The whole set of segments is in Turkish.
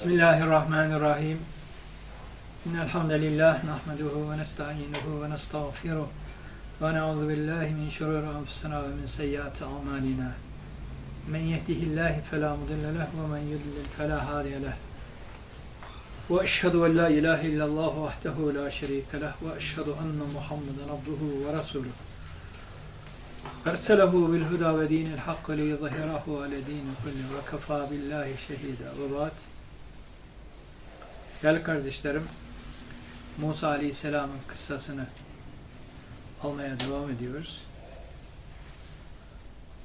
Bismillahirrahmanirrahim. İnnel hamdelellah nahmeduhu ve nestainuhu ve nestağfiruh. Ve na'udzu billahi min şururi enfusina ve min seyyiati amalina. Men yehdihillahu fela mudille leh ve men yudlil fela hadiye. Ve eşhedü en la ilahe illallah vahdehu la şerike leh ve eşhedü enne Muhammeden abduhu ve resuluh. Erselehu bil huda ve dinil hakkı li yuzhirahu ala dini kulli ve kefa billahi şehida ve. Değerli kardeşlerim, Musa Aleyhisselam'ın kıssasını almaya devam ediyoruz.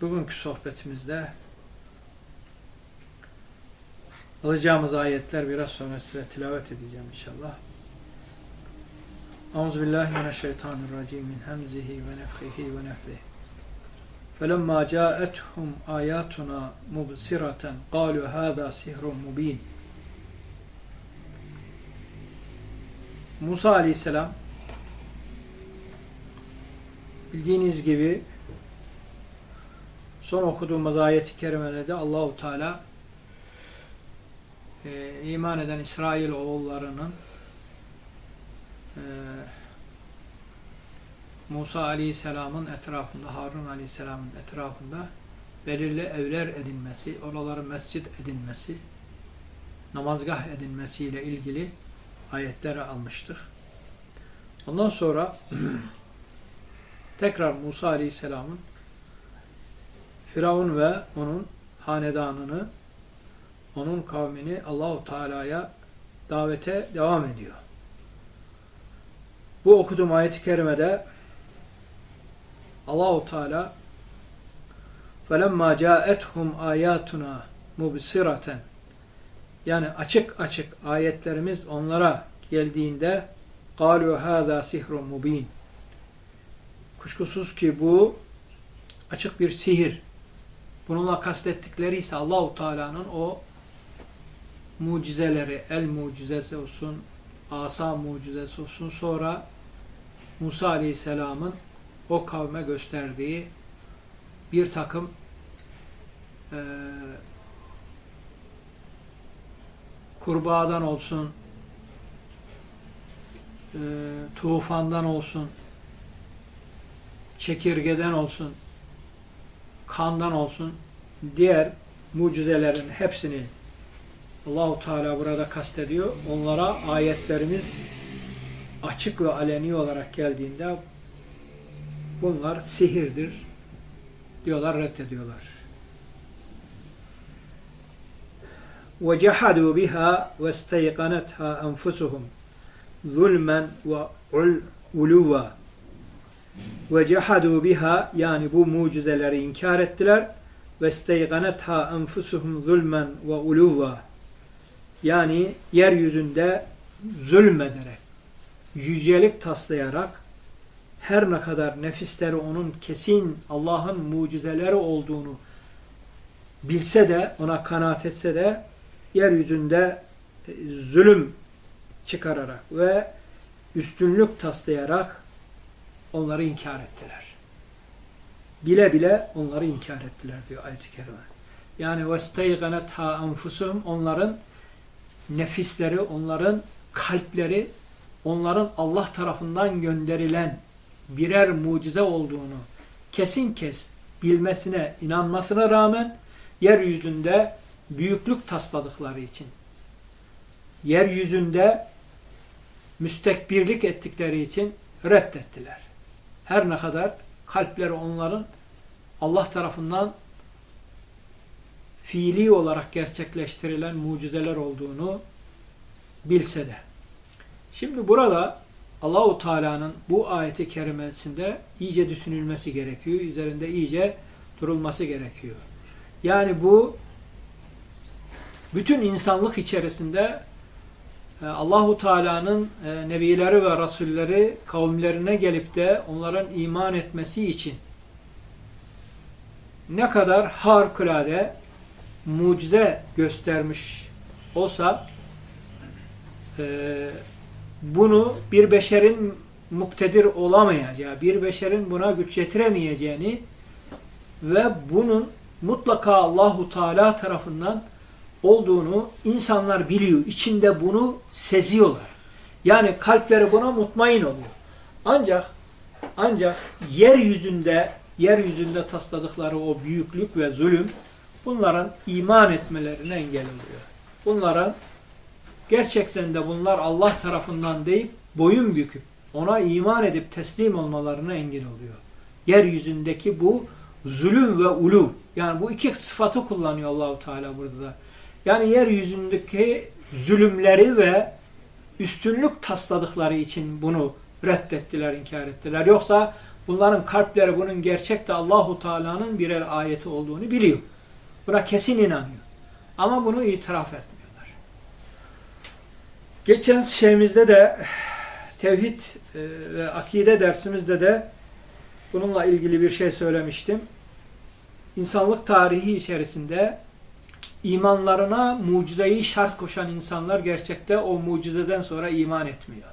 Bugünkü sohbetimizde alacağımız ayetler biraz sonra size tilavet edeceğim inşallah. Euzubillahimineşşeytanirracim min hemzihi ve nefhihi ve nefhihi. فَلَمَّا جَاءَتْهُمْ آيَاتُنَا مُبْصِرَةً قَالُوا هَذَا سِحْرٌ مُب۪ينٌ Musa Aleyhisselam bildiğiniz gibi son okuduğumuz ayet-i kerimelerde Allahu Teala e, iman eden İsrail oğullarının e, Musa Aleyhisselam'ın etrafında, Harun Aleyhisselam'ın etrafında belirli evler edinmesi, oraları mescit edinmesi, namazgah edinmesiyle ilgili ayetleri almıştık. Ondan sonra tekrar Musa Aleyhisselam'ın Firavun ve onun hanedanını, onun kavmini Allahu Teala'ya davete devam ediyor. Bu okuduğum ayet-i kerimede Allahu Teala فَلَمَّا جَاءَتْهُمْ آيَاتُنَا مُبْصِرَةً yani açık açık ayetlerimiz onlara geldiğinde قَالُوا هَذَا سِحْرٌ مُب۪ينٌ Kuşkusuz ki bu açık bir sihir. Bununla kastettikleri ise Allahu Teala'nın o mucizeleri, el mucizesi olsun, asa mucizesi olsun, sonra Musa Aleyhisselam'ın o kavme gösterdiği bir takım e, kurbağadan olsun, e, tufandan olsun, çekirgeden olsun, kandan olsun, diğer mucizelerin hepsini Allahu Teala burada kastediyor. Onlara ayetlerimiz açık ve aleni olarak geldiğinde bunlar sihirdir diyorlar, reddediyorlar. وَجَحَدُوا بِهَا وَاسْتَيْقَنَتْهَا أَنْفُسُهُمْ ظُلْمًا وَعُلُوًا وَجَحَدُوا بِهَا yani bu mucizeleri inkar ettiler وَاسْتَيْقَنَتْهَا أَنْفُسُهُمْ ظُلْمًا وَعُلُوًا yani yeryüzünde zulmederek, yücelik taslayarak her ne kadar nefisleri onun kesin Allah'ın mucizeleri olduğunu bilse de, ona kanaat etse de yeryüzünde e, zulüm çıkararak ve üstünlük taslayarak onları inkar ettiler. Bile bile onları inkar ettiler diyor ayet-i kerime. Yani وَاسْتَيْغَنَتْهَا أَنْفُسُهُمْ Onların nefisleri, onların kalpleri, onların Allah tarafından gönderilen birer mucize olduğunu kesin kes bilmesine, inanmasına rağmen yeryüzünde büyüklük tasladıkları için, yeryüzünde müstekbirlik ettikleri için reddettiler. Her ne kadar kalpleri onların Allah tarafından fiili olarak gerçekleştirilen mucizeler olduğunu bilse de. Şimdi burada Allahu Teala'nın bu ayeti kerimesinde iyice düşünülmesi gerekiyor. Üzerinde iyice durulması gerekiyor. Yani bu bütün insanlık içerisinde e, Allahu Teala'nın e, nebileri ve rasulleri kavimlerine gelip de onların iman etmesi için ne kadar harikulade mucize göstermiş olsa e, bunu bir beşerin muktedir olamayacağı, bir beşerin buna güç yetiremeyeceğini ve bunun mutlaka Allahu Teala tarafından olduğunu insanlar biliyor. İçinde bunu seziyorlar. Yani kalpleri buna mutmain oluyor. Ancak ancak yeryüzünde yeryüzünde tasladıkları o büyüklük ve zulüm bunların iman etmelerine engel oluyor. Bunların gerçekten de bunlar Allah tarafından deyip boyun büküp ona iman edip teslim olmalarına engel oluyor. Yeryüzündeki bu zulüm ve ulu yani bu iki sıfatı kullanıyor Allahu Teala burada da. Yani yeryüzündeki zulümleri ve üstünlük tasladıkları için bunu reddettiler, inkar ettiler. Yoksa bunların kalpleri bunun gerçekte Allahu Teala'nın birer ayeti olduğunu biliyor. Buna kesin inanıyor. Ama bunu itiraf etmiyorlar. Geçen şeyimizde de tevhid e, ve akide dersimizde de bununla ilgili bir şey söylemiştim. İnsanlık tarihi içerisinde imanlarına mucizeyi şart koşan insanlar gerçekte o mucizeden sonra iman etmiyor.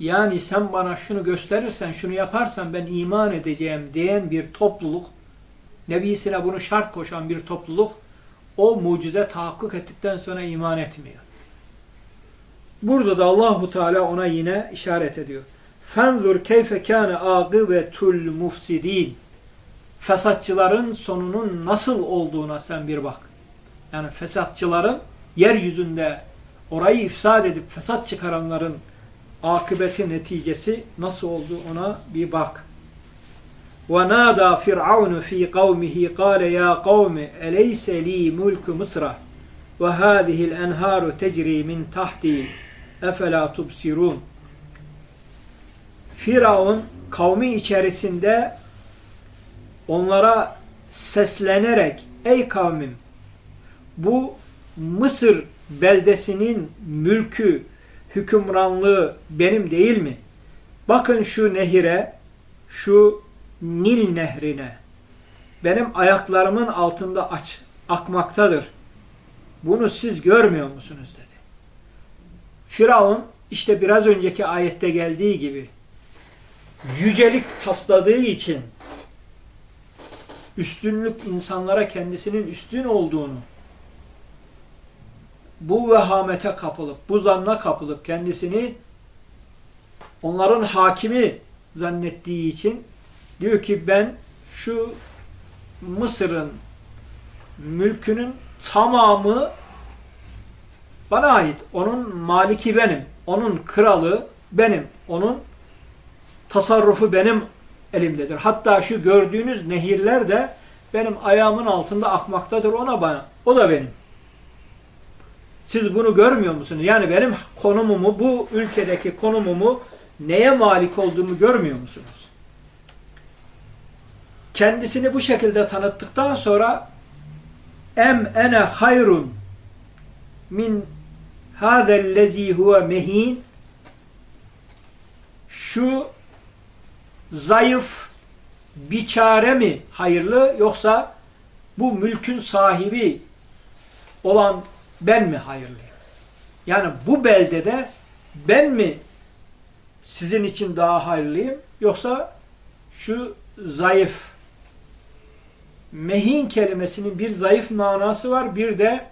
Yani sen bana şunu gösterirsen, şunu yaparsan ben iman edeceğim diyen bir topluluk, Nebisine bunu şart koşan bir topluluk, o mucize tahakkuk ettikten sonra iman etmiyor. Burada da Allahu Teala ona yine işaret ediyor. Fenzur keyfe kâne âgıbetul mufsidin Fesatçıların sonunun nasıl olduğuna sen bir bak. Yani fesatçıların yeryüzünde orayı ifsad edip fesat çıkaranların akıbeti neticesi nasıl oldu ona bir bak. وَنَادَى فِرْعَوْنُ ف۪ي قَوْمِهِ قَالَ يَا قَوْمِ اَلَيْسَ ل۪ي مُلْكُ مِصْرَ وَهَذِهِ الْاَنْهَارُ تَجْرِي مِنْ تَحْتِي اَفَلَا تُبْصِرُونَ Firavun kavmi içerisinde onlara seslenerek ey kavmim bu Mısır beldesinin mülkü, hükümranlığı benim değil mi? Bakın şu nehire, şu Nil nehrine benim ayaklarımın altında aç, akmaktadır. Bunu siz görmüyor musunuz dedi. Firavun işte biraz önceki ayette geldiği gibi yücelik tasladığı için üstünlük insanlara kendisinin üstün olduğunu bu vehamete kapılıp, bu zanna kapılıp kendisini onların hakimi zannettiği için diyor ki ben şu Mısır'ın mülkünün tamamı bana ait. Onun maliki benim. Onun kralı benim. Onun tasarrufu benim elimdedir. Hatta şu gördüğünüz nehirler de benim ayağımın altında akmaktadır ona bana. O da benim. Siz bunu görmüyor musunuz? Yani benim konumumu, bu ülkedeki konumumu neye malik olduğumu görmüyor musunuz? Kendisini bu şekilde tanıttıktan sonra em ene hayrun min hâzellezî huve mehin şu zayıf biçare mi hayırlı yoksa bu mülkün sahibi olan ben mi hayırlıyım? Yani bu beldede ben mi sizin için daha hayırlıyım yoksa şu zayıf mehin kelimesinin bir zayıf manası var bir de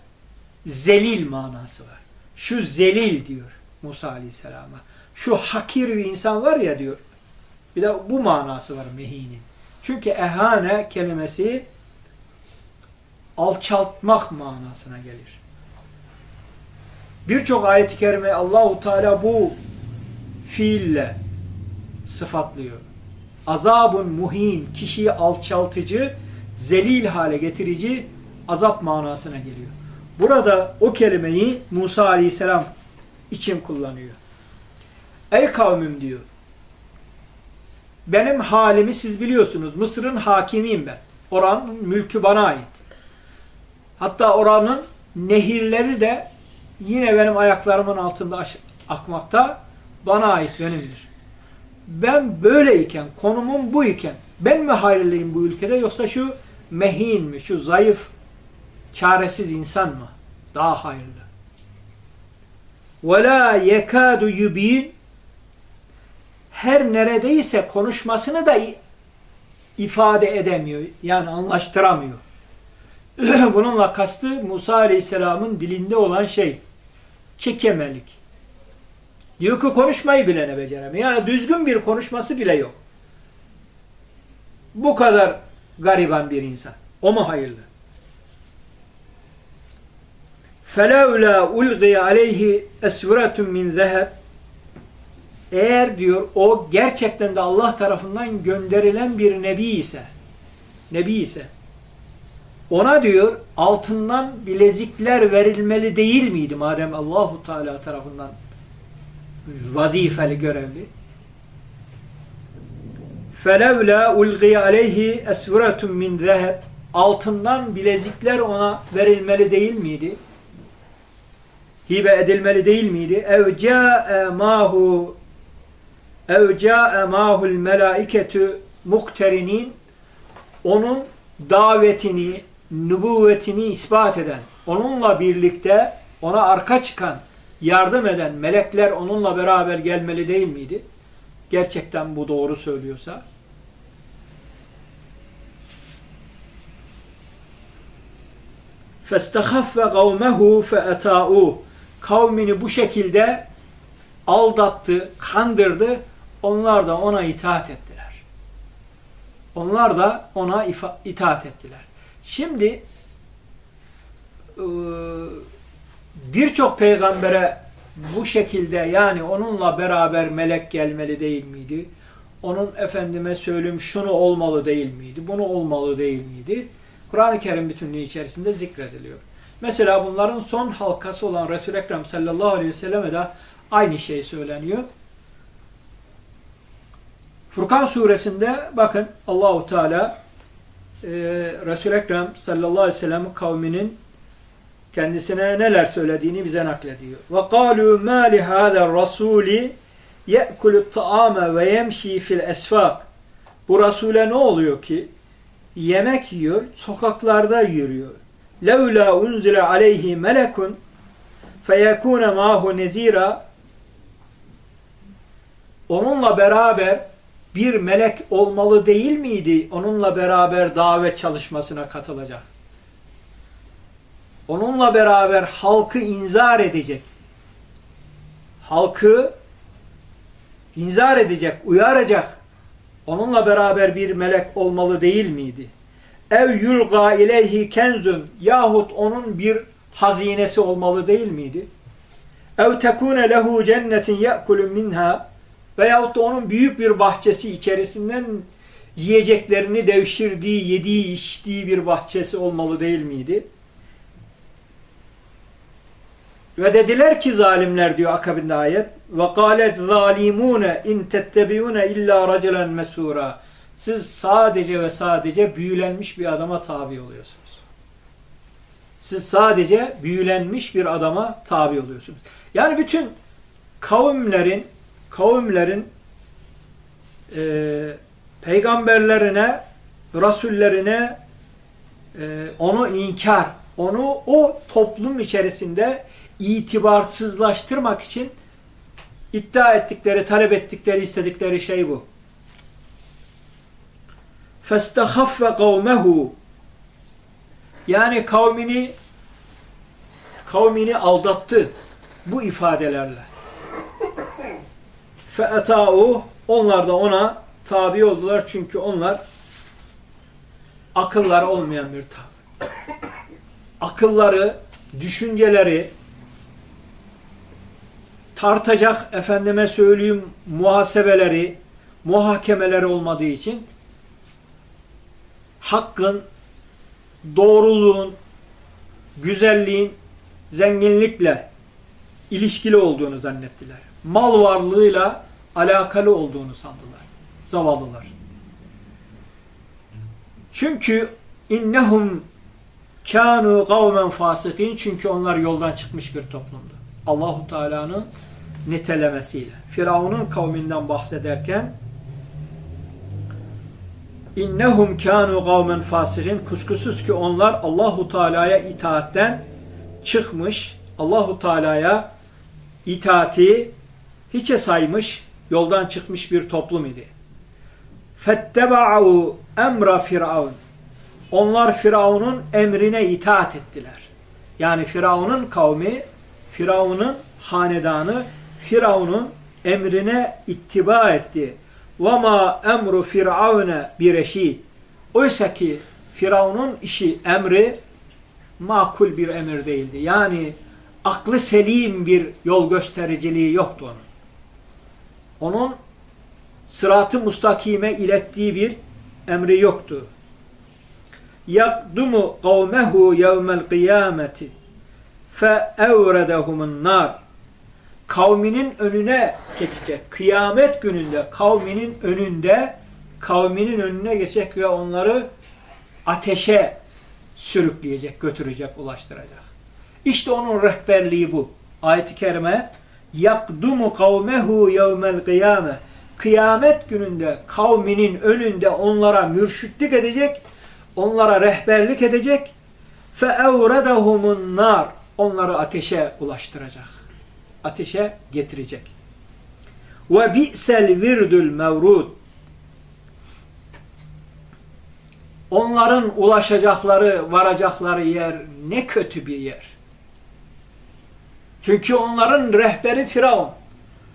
zelil manası var. Şu zelil diyor Musa Aleyhisselam'a. Şu hakir bir insan var ya diyor. Bir de bu manası var mehinin. Çünkü ehane kelimesi alçaltmak manasına gelir. Birçok ayet-i kerime Allahu Teala bu fiille sıfatlıyor. Azabun muhin, kişiyi alçaltıcı, zelil hale getirici azap manasına geliyor. Burada o kelimeyi Musa Aleyhisselam için kullanıyor. Ey kavmim diyor. Benim halimi siz biliyorsunuz. Mısır'ın hakimiyim ben. Oranın mülkü bana ait. Hatta oranın nehirleri de yine benim ayaklarımın altında akmakta bana ait benimdir. Ben böyleyken, konumum bu iken ben mi hayırlıyım bu ülkede yoksa şu mehin mi, şu zayıf, çaresiz insan mı? Daha hayırlı. وَلَا يَكَادُ يُب۪ينَ Her neredeyse konuşmasını da ifade edemiyor. Yani anlaştıramıyor. Bununla kastı Musa Aleyhisselam'ın dilinde olan şey kekemelik. Diyor ki konuşmayı bile ne beceremiyor. Yani düzgün bir konuşması bile yok. Bu kadar gariban bir insan. O mu hayırlı? فَلَوْلَا اُلْغِيَ عَلَيْهِ اَسْوِرَةٌ مِنْ ذَهَبٍ eğer diyor o gerçekten de Allah tarafından gönderilen bir nebi ise nebi ise ona diyor altından bilezikler verilmeli değil miydi madem Allahu Teala tarafından vazifeli görevli? Felevla ulgi aleyhi esveratun min zeheb altından bilezikler ona verilmeli değil miydi? Hibe edilmeli değil miydi? Ev mahu اَوْ جَاءَ مَاهُ الْمَلَائِكَةُ مُقْتَرِنِينَ Onun davetini, nübüvvetini ispat eden, onunla birlikte ona arka çıkan, yardım eden melekler onunla beraber gelmeli değil miydi? Gerçekten bu doğru söylüyorsa. فَاسْتَخَفَّ قَوْمَهُ فَاَتَاءُوهُ Kavmini bu şekilde aldattı, kandırdı. onlar da ona itaat ettiler. Onlar da ona itaat ettiler. Şimdi birçok peygambere bu şekilde yani onunla beraber melek gelmeli değil miydi? Onun efendime söyleyeyim şunu olmalı değil miydi? Bunu olmalı değil miydi? Kur'an-ı Kerim bütünlüğü içerisinde zikrediliyor. Mesela bunların son halkası olan Resul-i Ekrem sallallahu aleyhi ve selleme de aynı şey söyleniyor. Furkan suresinde bakın Allahu Teala e, Resul-i Ekrem sallallahu aleyhi ve sellem kavminin kendisine neler söylediğini bize naklediyor. Ve kalu ma li hada rasuli ye'kulu ta'ame ve yemşi fil esfak. Bu rasule ne oluyor ki? Yemek yiyor, sokaklarda yürüyor. Levla unzile aleyhi melekun feyekune mahu nezira. Onunla beraber bir melek olmalı değil miydi? Onunla beraber davet çalışmasına katılacak. Onunla beraber halkı inzar edecek. Halkı inzar edecek, uyaracak. Onunla beraber bir melek olmalı değil miydi? Ev yulga ileyhi kenzun yahut onun bir hazinesi olmalı değil miydi? Ev tekune lehu cennetin ye'kulu minha veyahut da onun büyük bir bahçesi içerisinden yiyeceklerini devşirdiği, yediği, içtiği bir bahçesi olmalı değil miydi? Ve dediler ki zalimler diyor akabinde ayet ve kâlet zâlimûne in tettebiûne illâ racelen mesûrâ siz sadece ve sadece büyülenmiş bir adama tabi oluyorsunuz. Siz sadece büyülenmiş bir adama tabi oluyorsunuz. Yani bütün kavimlerin kavimlerin e, peygamberlerine, rasullerine e, onu inkar, onu o toplum içerisinde itibarsızlaştırmak için iddia ettikleri, talep ettikleri, istedikleri şey bu. فَاسْتَخَفَّ قَوْمَهُ Yani kavmini kavmini aldattı bu ifadelerle. فَاَتَاءُهُ Onlar da ona tabi oldular çünkü onlar akılları olmayan bir tabi. Akılları, düşünceleri, tartacak efendime söyleyeyim muhasebeleri, muhakemeleri olmadığı için hakkın, doğruluğun, güzelliğin, zenginlikle ilişkili olduğunu zannettiler. Mal varlığıyla alakalı olduğunu sandılar. Zavallılar. Çünkü innehum kanu kavmen fasikin çünkü onlar yoldan çıkmış bir toplumdu. Allahu Teala'nın nitelemesiyle. Firavun'un kavminden bahsederken innehum kanu kavmen fasikin kuşkusuz ki onlar Allahu Teala'ya itaatten çıkmış, Allahu Teala'ya itaati hiçe saymış, yoldan çıkmış bir toplum idi. Fetteba'u emra firavun. Onlar Firavun'un emrine itaat ettiler. Yani Firavun'un kavmi, Firavun'un hanedanı, Firavun'un emrine ittiba etti. وَمَا emru firavune bireşid. Oysa ki Firavun'un işi, emri makul bir emir değildi. Yani aklı selim bir yol göstericiliği yoktu onun. Onun sıratı mustakime ilettiği bir emri yoktu. yakdumu kavmehu yevmel kıyameti fe evredehumun nar kavminin önüne geçecek. Kıyamet gününde kavminin önünde kavminin önüne geçecek ve onları ateşe sürükleyecek, götürecek, ulaştıracak. İşte onun rehberliği bu. Ayet-i kerime yakdumu kavmehu yevmel kıyame kıyamet gününde kavminin önünde onlara mürşitlik edecek, onlara rehberlik edecek fe evredehumun nar onları ateşe ulaştıracak. Ateşe getirecek. Ve bi'sel virdül mevrud onların ulaşacakları, varacakları yer ne kötü bir yer. Çünkü onların rehberi Firavun.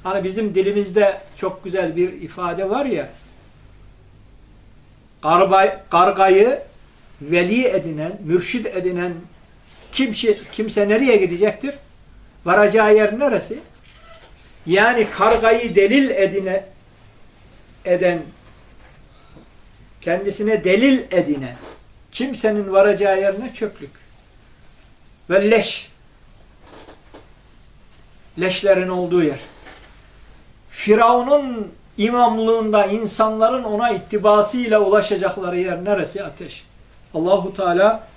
Hani bizim dilimizde çok güzel bir ifade var ya, kargay, kargayı veli edinen, mürşid edinen kimse, kimse nereye gidecektir? Varacağı yer neresi? Yani kargayı delil edine, eden, kendisine delil edinen kimsenin varacağı yer ne? Çöplük. Ve leş. Leşlerin olduğu yer. Firavun'un imamlığında insanların ona ittibasıyla ulaşacakları yer neresi? Ateş. Allahu Teala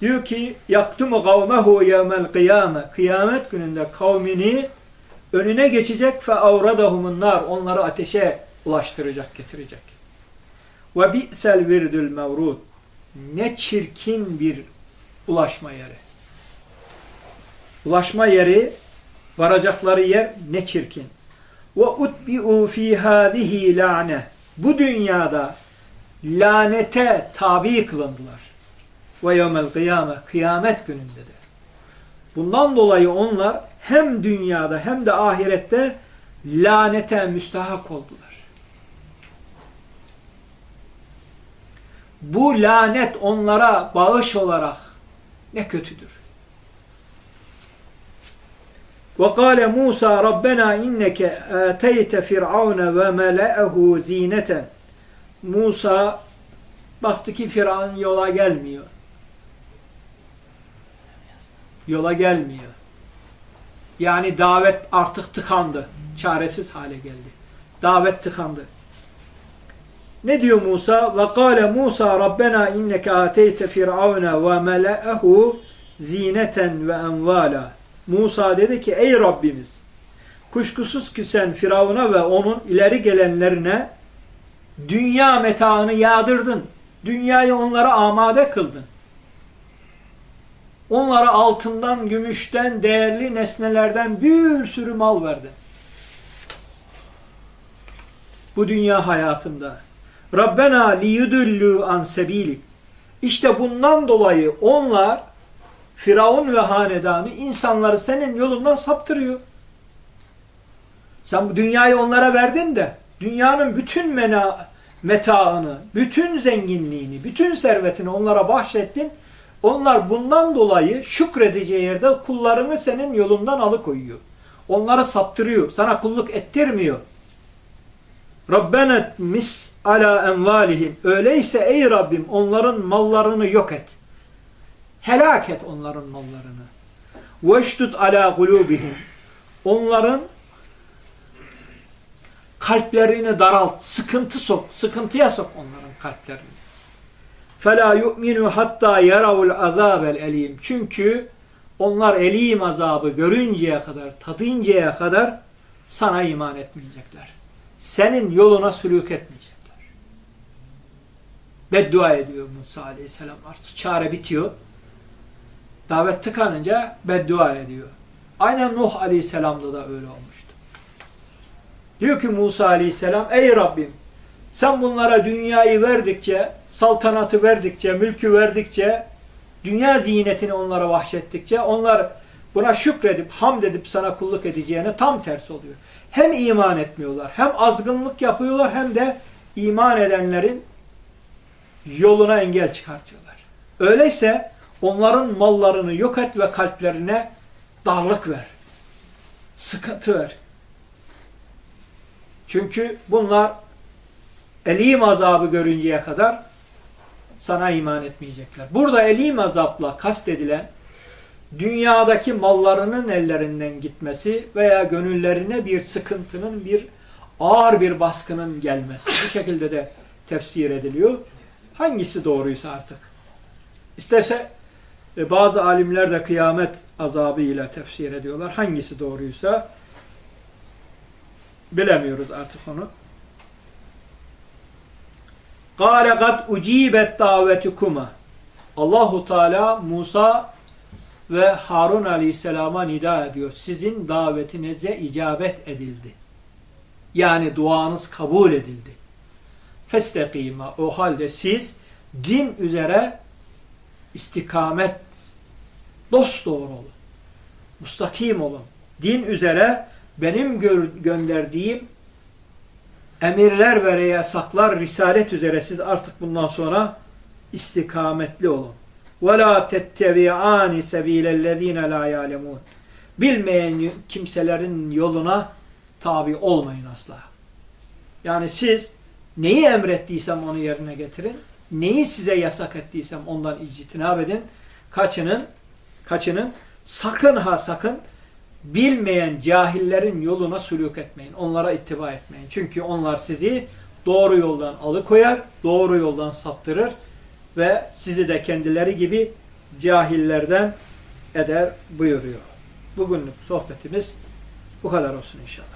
diyor ki yaktumu kavmehu yevmel kıyame kıyamet gününde kavmini önüne geçecek fe avradahumun nar onları ateşe ulaştıracak, getirecek. Ve bi'sel virdül mevrud ne çirkin bir ulaşma yeri. Ulaşma yeri, varacakları yer ne çirkin. Ve utbi'u fi hadihi la'ne. Bu dünyada lanete tabi kılındılar. Ve yevmel kıyame. Kıyamet gününde de. Bundan dolayı onlar hem dünyada hem de ahirette lanete müstahak oldular. Bu lanet onlara bağış olarak ne kötüdür. وقال موسى ربنا إنك آتيت فرعون وملأه زينة Musa baktı ki Firavun yola gelmiyor. Yola gelmiyor. Yani davet artık tıkandı. Çaresiz hale geldi. Davet tıkandı. Ne diyor Musa? Ve kâle Musa Rabbena inneke ateyte firavuna ve mele'ehu zineten ve envala. Musa dedi ki ey Rabbimiz kuşkusuz ki sen Firavun'a ve onun ileri gelenlerine dünya metaını yağdırdın. Dünyayı onlara amade kıldın. Onlara altından, gümüşten, değerli nesnelerden bir sürü mal verdin. Bu dünya hayatında. Rabbena liyudullu an sebilik. İşte bundan dolayı onlar Firavun ve hanedanı insanları senin yolundan saptırıyor. Sen bu dünyayı onlara verdin de dünyanın bütün mena, metaını, bütün zenginliğini, bütün servetini onlara bahşettin. Onlar bundan dolayı şükredeceği yerde kullarını senin yolundan alıkoyuyor. Onları saptırıyor. Sana kulluk ettirmiyor. Rabbenet mis ala envalihim. Öyleyse ey Rabbim onların mallarını yok et. Helak et onların mallarını. Veştut ala kulubihim. Onların kalplerini daralt, sıkıntı sok, sıkıntıya sok onların kalplerini. Fela yu'minu hatta yaravul azabel elim. Çünkü onlar elim azabı görünceye kadar, tadıncaya kadar sana iman etmeyecekler. Senin yoluna sülük etmeyecekler. Beddua ediyor Musa Aleyhisselam artık. Çare bitiyor. Davet tıkanınca beddua ediyor. Aynen Nuh aleyhisselamda da öyle olmuştu. Diyor ki Musa aleyhisselam ey Rabbim Sen bunlara dünyayı verdikçe, saltanatı verdikçe, mülkü verdikçe, dünya ziynetini onlara vahşettikçe onlar buna şükredip, hamd edip sana kulluk edeceğine tam tersi oluyor. Hem iman etmiyorlar, hem azgınlık yapıyorlar, hem de iman edenlerin yoluna engel çıkartıyorlar. Öyleyse onların mallarını yok et ve kalplerine darlık ver. Sıkıntı ver. Çünkü bunlar elim azabı görünceye kadar sana iman etmeyecekler. Burada elim azapla kastedilen dünyadaki mallarının ellerinden gitmesi veya gönüllerine bir sıkıntının, bir ağır bir baskının gelmesi. Bu şekilde de tefsir ediliyor. Hangisi doğruysa artık. İsterse e, bazı alimler de kıyamet azabı ile tefsir ediyorlar. Hangisi doğruysa bilemiyoruz artık onu. Kâle kad ucibet davetukuma. Allahu Teala Musa ve Harun Aleyhisselam'a nida ediyor. Sizin davetinize icabet edildi. Yani duanız kabul edildi. Festekima. O halde siz din üzere istikamet dost doğru olun. Mustakim olun. Din üzere benim gö gönderdiğim emirler ve yasaklar risalet üzere siz artık bundan sonra istikametli olun. وَلَا تَتَّبِعَانِ سَب۪يلَ الَّذ۪ينَ لَا يَعْلَمُونَ Bilmeyen kimselerin yoluna tabi olmayın asla. Yani siz neyi emrettiysem onu yerine getirin. Neyi size yasak ettiysem ondan ictinab edin. Kaçının, kaçının sakın ha sakın bilmeyen cahillerin yoluna sülük etmeyin. Onlara ittiba etmeyin. Çünkü onlar sizi doğru yoldan alıkoyar, doğru yoldan saptırır ve sizi de kendileri gibi cahillerden eder buyuruyor. Bugünlük sohbetimiz bu kadar olsun inşallah.